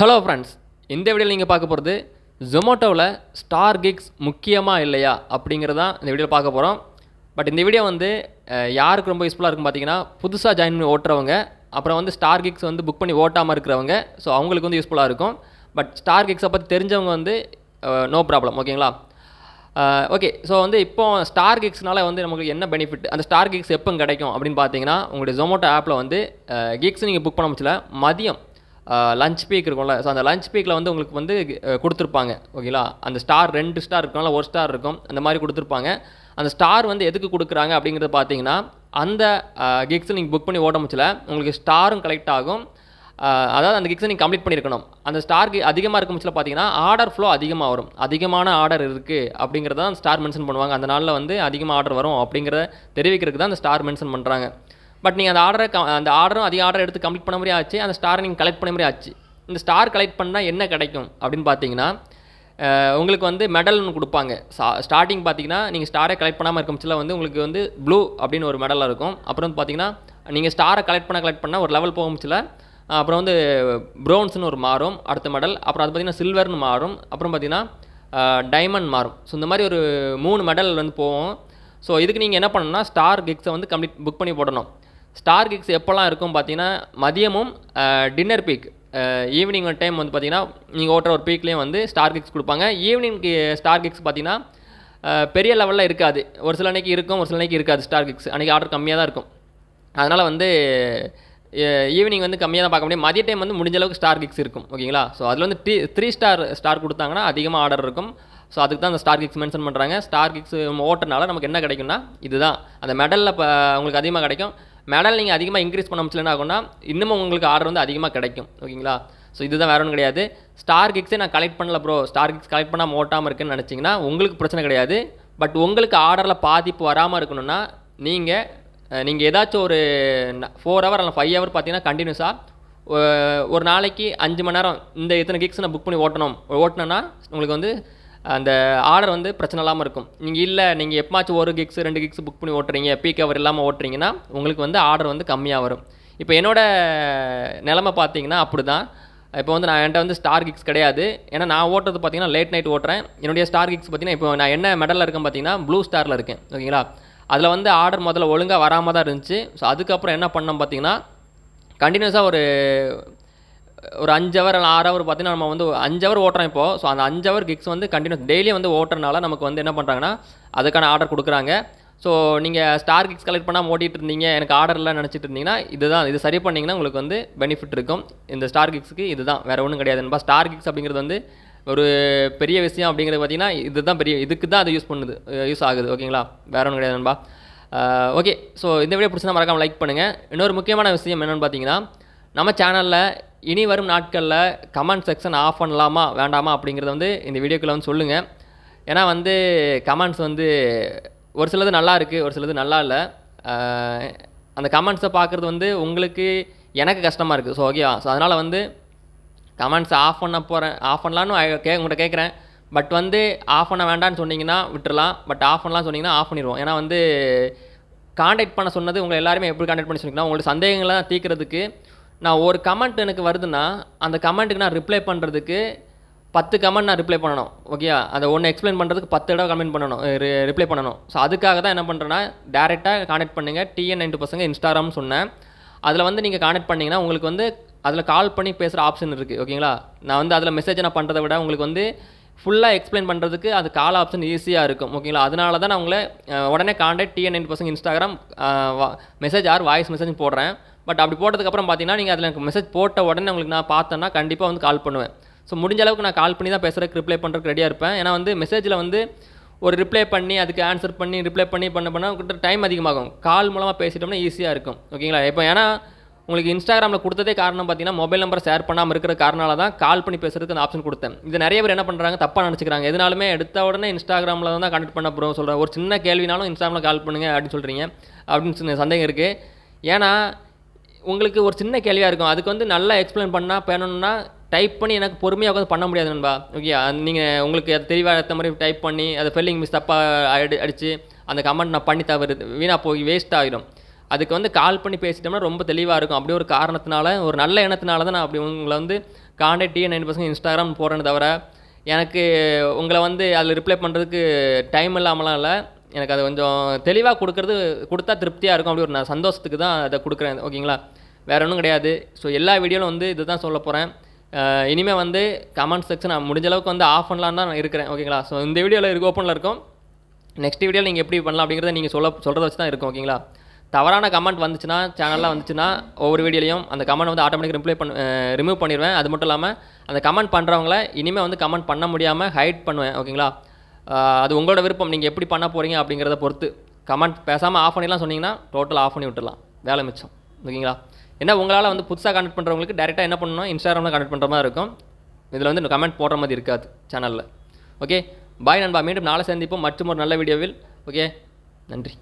Hello friends இந்த வீடியோவில் நீங்கள் பார்க்க போகிறது ஜொமேட்டோவில் ஸ்டார் கிக்ஸ் முக்கியமாக இல்லையா அப்படிங்கிறது தான் இந்த வீடியோவில் பார்க்க போகிறோம் பட் இந்த வீடியோ வந்து யாருக்கு ரொம்ப யூஸ்ஃபுல்லாக இருக்கும் பார்த்தீங்கன்னா புதுசாக ஜாயின் பண்ணி ஓட்டுறவங்க அப்புறம் வந்து ஸ்டார் கிக்ஸ் வந்து புக் பண்ணி ஓட்டாமல் இருக்கிறவங்க ஸோ அவங்களுக்கு வந்து யூஸ்ஃபுல்லாக இருக்கும். பட் ஸ்டார் கிக்ஸை பற்றி தெரிஞ்சவங்க வந்து நோ ப்ராப்ளம் ஓகேங்களா ஓகே ஸோ வந்து இப்போ ஸ்டார் கிக்ஸ்னால வந்து நமக்கு என்ன பெனிஃபிட் அந்த ஸ்டார் கிக்ஸ் எப்போ கிடைக்கும் அப்படின்னு பார்த்தீங்கன்னா உங்களுடைய ஜொமேட்டோ ஆப்பில் வந்து கிக்ஸ் நீங்கள் புக் பண்ண முடியல மதியம் லஞ்ச் பீக் இருக்கும்ல. ஸோ அந்த லஞ்ச் பீக்கில் வந்து உங்களுக்கு வந்து கொடுத்துருப்பாங்க. ஓகேங்களா? அந்த ஸ்டார் ரெண்டு ஸ்டார் இருக்கும்ல ஒரு ஸ்டார் இருக்கும். அந்த மாதிரி கொடுத்துருப்பாங்க. அந்த ஸ்டார் வந்து எதுக்கு கொடுக்குறாங்க அப்படிங்கிறத பார்த்தீங்கன்னா அந்த கிக்ஸை நீங்கள் புக் பண்ணி ஓட முடியல உங்களுக்கு ஸ்டாரும் கலெக்ட் ஆகும். அதாவது அந்த கிக்ஸை நீங்கள் கம்ப்ளீட் பண்ணியிருக்கணும். அந்த ஸ்டார் அதிகமாக இருக்கும் பட்சத்தில் பார்த்தீங்கன்னா ஆர்டர் ஃப்ளோ அதிகமாக வரும். அதிகமான ஆர்டர் இருக்குது அப்படிங்கிறத தான் ஸ்டார் மென்ஷன் பண்ணுவாங்க. அந்த நாளில் வந்து அதிகமாக ஆர்டர் வரும் அப்படிங்கிறத தெரிவிக்கிறதுக்கு தான் அந்த ஸ்டார் மென்ஷன் பண்ணுறாங்க பட் நீங்கள் அந்த ஆர்டரை அந்த ஆர்டரும் அதிக ஆர்டர் எடுத்து கம்ப்ளீட் பண்ண மாதிரி ஆச்சு அந்த ஸ்டாரை நீங்கள் கலெக்ட் பண்ண மாதிரி ஆச்சு. இந்த ஸ்டார் கலெக்ட் பண்ணால் என்ன கிடைக்கும் அப்படின்னு பார்த்தீங்கன்னா உங்களுக்கு வந்து மெடல் ஒன்று கொடுப்பாங்க. ஸ்டார்டிங் பார்த்தீங்கன்னா நீங்கள் ஸ்டாரை கலெக்ட் பண்ணாமல் இருக்கும் வந்து உங்களுக்கு வந்து ப்ளூ அப்படின்னு ஒரு மெடலாக இருக்கும். அப்புறம் வந்து பார்த்தீங்கன்னா நீங்கள் ஸ்டாரை கலெக்ட் பண்ண கலெக்ட் பண்ணால் ஒரு லெவல் போகும்ச்சில அப்புறம் வந்து ப்ரௌன்ஸ்னு ஒரு மாறும் அடுத்த மெடல் அப்புறம் அது பார்த்தீங்கன்னா சில்வர்னு மாறும். அப்புறம் பார்த்தீங்கன்னா டைமண்ட் மாறும். ஸோ இந்த மாதிரி ஒரு மூணு மெடல் வந்து போகும். ஸோ இதுக்கு நீங்கள் என்ன பண்ணணும்னா ஸ்டார் கிக்ஸை வந்து கம்ப்ளீட் புக் பண்ணி போடணும். ஸ்டார் கிக்ஸ் எப்போல்லாம் இருக்கும் பார்த்தீங்கன்னா மதியமும் டின்னர் பீக் ஈவினிங் டைம் வந்து பார்த்தீங்கன்னா நீங்கள் ஓட்டுற ஒரு பீக்லேயும் வந்து ஸ்டார் கிக்ஸ் கொடுப்பாங்க. ஈவினிங் ஸ்டார் கிக்ஸ் பார்த்தீங்கன்னா பெரிய லெவலில் இருக்காது. ஒரு சில அன்னைக்கு இருக்கும் ஒரு சில அன்றைக்கி இருக்காது ஸ்டார் கிக்ஸ். அன்றைக்கி ஆர்டர் கம்மியாக தான் இருக்கும். அதனால் வந்து ஈவினிங் வந்து கம்மியாக தான் பார்க்க முடியும். மதிய டைம் வந்து முடிஞ்ச அளவுக்கு ஸ்டார் கிக்ஸ் இருக்கும். ஓகேங்களா? ஸோ அதில் வந்து த்ரீ த்ரீ ஸ்டார் ஸ்டார் கொடுத்தாங்கன்னா அதிகமாக ஆர்டர் இருக்கும். ஸோ அதுக்கு தான் அந்த ஸ்டார் கிக்ஸ் மென்ஷன் பண்ணுறாங்க ஸ்டார் கிக்ஸ் ஓட்டுறனால நமக்கு என்ன கிடைக்கும்னா இதுதான். அந்த மெடலில் இப்போ உங்களுக்கு அதிகமாக கிடைக்கும். மெடல் நீங்கள் அதிகமாக இன்க்ரீஸ் பண்ண முடியலன்னா ஆகும்னா இன்னமும் உங்களுக்கு ஆர்டர் வந்து அதிகமாக கிடைக்கும். ஓகேங்களா? ஸோ இதுதான் வேற ஒன்றும் கிடையாது. ஸ்டார் கிக்ஸே நான் கலெக்ட் பண்ணல ப்ரோ ஸ்டார் கிக்ஸ் கலெக்ட் பண்ணால் ஓட்டாமல் இருக்குன்னு நினச்சிங்கன்னா உங்களுக்கு பிரச்சனை கிடையாது. பட் உங்களுக்கு ஆர்டரில் பாதிப்பு வராமல் இருக்கணும்னா நீங்கள் நீங்கள் ஏதாச்சும் ஒரு ஃபோர் ஹவர் அல்ல ஃபைவ் ஹவர் பார்த்தீங்கன்னா கண்டினியூஸாக ஒரு நாளைக்கு அஞ்சு மணி நேரம் இந்த இத்தனை கிக்ஸ் நான் புக் பண்ணி ஓட்டணும். ஓட்டினேன்னா உங்களுக்கு வந்து அந்த ஆர்டர் வந்து பிரச்சனை இல்லாமல் இருக்கும். நீங்கள் இல்லை நீங்கள் எப்பமாச்சும் ஒரு கிக்ஸ் ரெண்டு கிக்ஸ் புக் பண்ணி ஓட்டுறீங்க பீக் கவர் இல்லாமல் ஓட்டுறீங்கன்னா உங்களுக்கு வந்து ஆர்டர் வந்து கம்மியாக வரும். இப்போ என்னோட நிலமை பார்த்தீங்கன்னா அப்படி தான் இப்போ வந்து நான் என்கிட்ட வந்து ஸ்டார் கிக்ஸ் கிடையாது. ஏன்னா நான் ஓட்டுறது பார்த்தீங்கன்னா லேட் நைட் ஓட்டுறேன். என்னுடைய ஸ்டார் கிக்ஸ் பார்த்தீங்கன்னா இப்போ நான் என்ன மெடலில் இருக்கேன் பார்த்தீங்கன்னா ப்ளூ ஸ்டாரில் இருக்கேன். ஓகேங்களா? அதில் வந்து ஆர்டர் முதல்ல ஒழுங்காக வராமல் தான் இருந்துச்சு. ஸோ அதுக்கப்புறம் என்ன பண்ணோம் பார்த்தீங்கன்னா கண்டினியூஸாக ஒரு ஒரு அஞ்சு ஹவர் இல்லை ஆறு ஹவர் பார்த்தீங்கன்னா நம்ம வந்து அஞ்சு ஹவர் ஓட்டுறோம் இப்போ. ஸோ அந்த அஞ்சு ஹவர் கிக்ஸ் வந்து கண்டினியூஸ் டெய்லியும் வந்து ஓட்டுறனால நமக்கு வந்து என்ன பண்ணுறாங்கன்னா அதுக்கான ஆர்டர் கொடுக்குறாங்க. ஸோ நீங்கள் ஸ்டார் கிக்ஸ் கலெக்ட் பண்ணால் ஓட்டிகிட்டு இருந்தீங்க எனக்கு ஆர்டர்லாம் இல்லை நினச்சிட்டு இருந்தீங்கன்னா இதுதான் இது சரி பண்ணிங்கன்னா உங்களுக்கு வந்து பெனிஃபிட் இருக்கும். இந்த ஸ்டார் கிக்ஸுக்கு இதுதான் வேறு ஒன்றும் கிடையாதுன்பா ஸ்டார் கிக்ஸ் அப்படிங்கிறது வந்து ஒரு பெரிய விஷயம் அப்படிங்கிறது பார்த்தீங்கன்னா இதுதான் பெரிய இதுக்கு தான் அது யூஸ் பண்ணுது யூஸ் ஆகுது ஓகேங்களா வேறு ஒன்றும் கிடையாது நண்பா. ஓகே ஸோ இந்த வீடியோ பிடிச்சா மறக்காமல் லைக் பண்ணுங்கள் இன்னொரு முக்கியமான விஷயம் என்னென்னு பார்த்தீங்கன்னா நம்ம சேனலில் இனி வரும் நாட்களில் கமெண்ட் செக்ஷன் ஆஃப் பண்ணலாமா வேண்டாமா அப்படிங்கிறத வந்து இந்த வீடியோக்குள்ளே வந்து சொல்லுங்கள் ஏன்னா வந்து கமெண்ட்ஸ் வந்து ஒரு சிலது நல்லா இருக்குது ஒரு சிலது நல்லா இல்லை. அந்த கமெண்ட்ஸை பார்க்குறது வந்து உங்களுக்கு எனக்கு கஷ்டமாக இருக்குது ஸோ ஓகேவா ஸோ அதனால் வந்து கமெண்ட்ஸை ஆஃப் பண்ண போகிறேன் ஆஃப் பண்ணலான்னு கே உங்கள்கிட்ட கேட்குறேன் பட் வந்து ஆஃப் பண்ண வேண்டாம்னு சொன்னீங்கன்னா விட்டுறலாம். பட் ஆஃப் பண்ணலாம் சொன்னீங்கன்னா ஆஃப் பண்ணிடுவோம் ஏன்னா வந்து காண்டாக்ட் பண்ண சொன்னது உங்களை எல்லாருமே எப்படி காண்டாக்ட் பண்ணி சொன்னீங்கன்னா உங்களோட சந்தேகங்களை தீர்க்கிறதுக்கு நான் ஒரு கமெண்ட் எனக்கு வருதுன்னா அந்த கமெண்ட்டுக்கு நான் ரிப்ளை பண்ணுறதுக்கு பத்து கமெண்ட் நான் ரிப்ளை பண்ணணும். ஓகே அதை ஒன்று எக்ஸ்பிளைன் பண்ணுறதுக்கு பத்து தடவை கமெண்ட் பண்ணணும். ரிப்ளை பண்ணணும். ஸோ அதுக்காக தான் என்ன பண்ணுறேன்னா டேரெக்டாக காண்டாக்ட் பண்ணுங்கள் டிஎன் நைன்ட்டு பசங்க இன்ஸ்டாகிராம்னு சொன்னேன். அதில் வந்து நீங்கள் காண்டாக்ட் பண்ணிங்கன்னா உங்களுக்கு வந்து அதில் கால் பண்ணி பேசுகிற ஆப்ஷன் இருக்குது ஓகேங்களா நான் வந்து அதில் மெசேஜ் நான் பண்ணுறதை விட உங்களுக்கு வந்து ஃபுல்லாக எக்ஸ்பிளைன் பண்ணுறதுக்கு அது கால் ஆப்ஷன் ஈஸியாக இருக்கும். ஓகேங்களா அதனால தான் நான் உங்களை உடனே கான்டாக்ட் டிஎன் நைன் பசங்க Instagram message or voice message போடுறேன். பட் அப்படி போட்டதுக்கப்புறம் பார்த்தீங்கன்னா நீங்கள் அதில் எனக்கு மெசேஜ் போட்ட உடனே உங்களுக்கு நான் பார்த்தேன்னா கண்டிப்பாக வந்து கால் பண்ணுவேன். ஸோ முடிஞ்ச அளவுக்கு நான் கால் பண்ணி தான் பேசுகிறதுக்கு ரிப்ளை பண்ணுறதுக்கு ரெடியாக இருப்பேன். ஏன்னா வந்து மெசேஜில் வந்து ஒரு ரிப்ளை பண்ணி அதுக்கு ஆன்சர் பண்ணி ரிப்ளை பண்ணி பண்ண பண்ண உங்கள்கிட்ட டைம் அதிகமாகும். கால் மூலமாக பேசிட்டோம்னா ஈஸியாக இருக்கும். ஓகேங்களா இப்போ ஏன்னா உங்களுக்கு இன்ஸ்டாகிராமில் கொடுத்ததே காரணம் பார்த்தீங்கன்னா மொபைல் நம்பர் ஷேர் பண்ணாமல் இருக்கிற காரணால தான் கால் பண்ணி பேசுறதுக்கு அந்த ஆப்ஷன் கொடுத்தேன். இது நிறைய பேர் என்ன பண்ணுறாங்க தப்பாக நினச்சிக்கிறாங்க. எதுனாலுமே எடுத்த உடனே இன்ஸ்டாகிராமில் தான் கனெக்ட் பண்ண ப்ரோ சொல்கிறேன் ஒரு சின்ன கேள்வினாலும் இன்ஸ்டாகிராமில் கால் பண்ணுங்க அப்படின்னு சொல்கிறீங்க அப்படின்னு சொன்ன சந்தேகம் இருக்குது ஏன்னா உங்களுக்கு ஒரு சின்ன கேள்வியாக இருக்கும். அதுக்கு வந்து நல்லா எக்ஸ்பிளைன் பண்ணால் பண்ணணும்னா டைப் பண்ணி எனக்கு பொறுமையாக உட்காந்து பண்ண முடியாது நண்பா. ஓகே நீங்கள் உங்களுக்கு அது தெளிவாக ஏற்ற மாதிரி டைப் பண்ணி அதை ஃபெல்லிங் மிஸ் தப்பாக அடி அடித்து அந்த கமெண்ட் நான் பண்ணி தவறு வீணாக போய் வேஸ்ட் ஆகிடும் அதுக்கு வந்து கால் பண்ணி பேசிட்டோம்னா ரொம்ப தெளிவாக இருக்கும். அப்படி ஒரு காரணத்தினால ஒரு நல்ல எண்ணத்தினால தான் நான் அப்படி உங்களை வந்து contact TN nine percent Instagram போடுறேன்னு தவிர எனக்கு உங்களை வந்து அதில் ரிப்ளை பண்ணுறதுக்கு டைம் இல்லாமலாம் இல்லை. எனக்கு அது கொஞ்சம் தெளிவாக கொடுக்கறது கொடுத்தா திருப்தியாக இருக்கும். அப்படி ஒரு நான் சந்தோஷத்துக்கு தான் அதை கொடுக்குறேன். ஓகேங்களா? வேறு ஒன்றும் கிடையாது. ஸோ எல்லா வீடியோவிலும் வந்து இதுதான் சொல்ல போகிறேன் இனிமேல் வந்து கமெண்ட் செக்ஷன் நான் முடிஞ்ச அளவுக்கு வந்து ஆஃப் பண்ணலான்னு தான் நான் இருக்கிறேன். ஓகேங்களா? ஸோ இந்த வீடியோவில் இருக்கு ஓப்பனில் இருக்கும். நெக்ஸ்ட் வீடியோவில் நீங்கள் எப்படி பண்ணலாம் அப்படிங்கிறத நீங்கள் சொல்ல சொல்கிறத வச்சு தான் இருக்கும். ஓகேங்களா? தவறான கமெண்ட் வந்துச்சுன்னா சேனலில் வந்துச்சுன்னா ஒவ்வொரு வீடியோலையும் அந்த கமெண்ட் வந்து ஆட்டோமேட்டிக் ரிப்ளை பண்ண ரிமூவ் பண்ணிடுவேன் அது மட்டும் இல்லாமல் அந்த கமெண்ட் பண்ணுறவங்கள இனிமேல் வந்து கமெண்ட் பண்ண முடியாமல் ஹைட் பண்ணுவேன். ஓகேங்களா? அது உங்களோட விருப்பம். நீங்கள் எப்படி பண்ண போகிறீங்க அப்படிங்கிறத பொறுத்து. கமெண்ட் பேசாமல் ஆஃப் பண்ணிலாம் சொன்னீங்கன்னா டோட்டல் ஆஃப் பண்ணி விட்டுலாம் வேலை மிச்சம். ஓகேங்களா? என்ன உங்களால் வந்து புதுசாக கனெக்ட் பண்ணுறவங்களுக்கு டேரெக்டாக என்ன பண்ணணும் இன்ஸ்டாகிராமில் கனெக்ட் பண்ணுற மாதிரி இருக்கும். இதில் வந்து கமெண்ட் போடுற மாதிரி இருக்காது சேனலில் ஓகே பாய் நண்பா. மீண்டும் நாளை சந்திப்போம். மற்றும் ஒரு நல்ல வீடியோவில் ஓகே நன்றி.